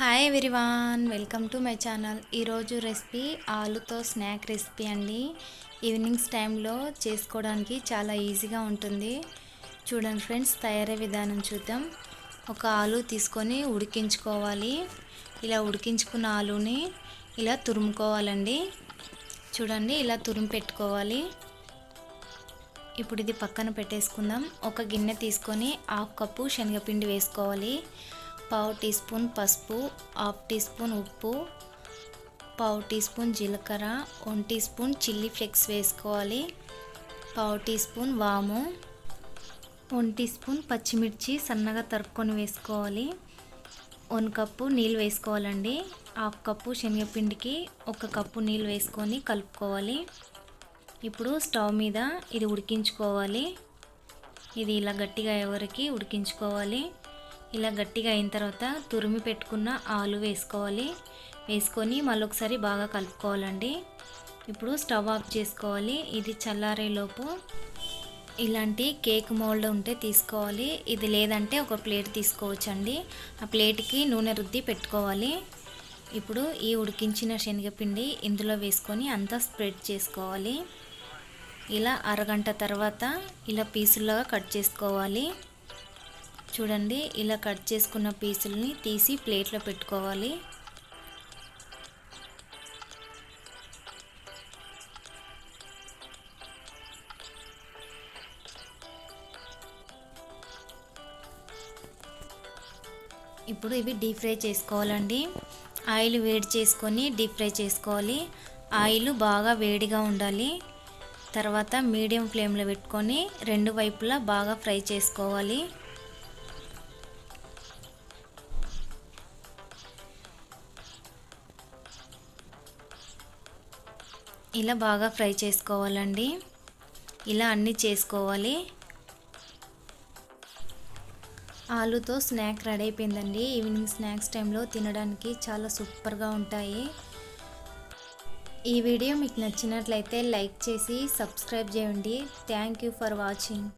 Hi everyone welcome to my channel ఈరోజు recipe ఆలుతో snack recipe అండి. ఈవినింగ్స్ టైంలో చేసుకోవడానికి చాలా ఈజీగా ఉంటుంది. చూడండి ఫ్రెండ్స్ తయారీ విధానం చూద్దాం. ఒక ఆలు తీసుకొని ఉడికించుకోవాలి. ఇలా ఉడికించుకున్న ఆలుని ఇలా తురుముకోవాలండి. చూడండి ఇలా తురుము పెట్టుకోవాలి. ఇప్పుడు ఇది పక్కన పెట్టేసుకుందాం. ఒక గిన్నె తీసుకొని హాఫ్ కప్పు శనగపిండి వేసుకోవాలి. పావు టీ స్పూన్ పసుపు హాఫ్ టీ స్పూన్ ఉప్పు పావు టీ స్పూన్ జీలకర్ర one teaspoon chilli flakes వేసుకోవాలి పావు టీ స్పూన్ వాము వన్ టీ స్పూన్ పచ్చిమిర్చి సన్నగా తరుక్కొని వేసుకోవాలి వన్ కప్పు నీళ్ళు వేసుకోవాలండి హాఫ్ కప్పు శనగపిండికి ఒక కప్పు నీళ్ళు వేసుకొని కలుపుకోవాలి. ఇప్పుడు స్టవ్ మీద ఇది ఉడికించుకోవాలి ఇది ఇలా గట్టిగా ఎవరికి ఉడికించుకోవాలి. ఇలా గట్టిగా అయిన తర్వాత తురిమి పెట్టుకున్న ఆలు వేసుకోవాలి. వేసుకొని మళ్ళొకసారి బాగా కలుపుకోవాలండి. ఇప్పుడు స్టవ్ ఆఫ్ చేసుకోవాలి. ఇది చల్లారేలోపు ఇలాంటి కేక్ మోల్డ్ ఉంటే తీసుకోవాలి. ఇది లేదంటే ఒక ప్లేట్ తీసుకోవచ్చండి. ఆ ప్లేట్కి నూనె రుద్ది పెట్టుకోవాలి. ఇప్పుడు ఈ ఉడికించిన శనగపిండి ఇందులో వేసుకొని అంతా స్ప్రెడ్ చేసుకోవాలి. ఇలా అరగంట తర్వాత ఇలా పీసులుగా కట్ చేసుకోవాలి. చూడండి ఇలా కట్ చేసుకున్న పీసులని తీసి ప్లేట్లో పెట్టుకోవాలి. ఇప్పుడు ఇవి డీప్ ఫ్రై చేసుకోవాలండి. ఆయిల్ వేడి చేసుకొని డీప్ ఫ్రై చేసుకోవాలి. ఆయిల్ బాగా వేడిగా ఉండాలి. తర్వాత మీడియం ఫ్లేమ్లో పెట్టుకొని రెండు వైపులా బాగా ఫ్రై చేసుకోవాలి. ఇలా బాగా ఫ్రై చేసుకోవాలండి. ఇలా అన్నీ చేసుకోవాలి. ఆలుతో స్నాక్ రెడీ అయిపోయిందండి. ఈవినింగ్ స్నాక్స్ టైంలో తినడానికి చాలా సూపర్గా ఉంటాయి. ఈ వీడియో మీకు నచ్చినట్లయితే లైక్ చేసి సబ్స్క్రైబ్ చేయండి. Thank you for watching.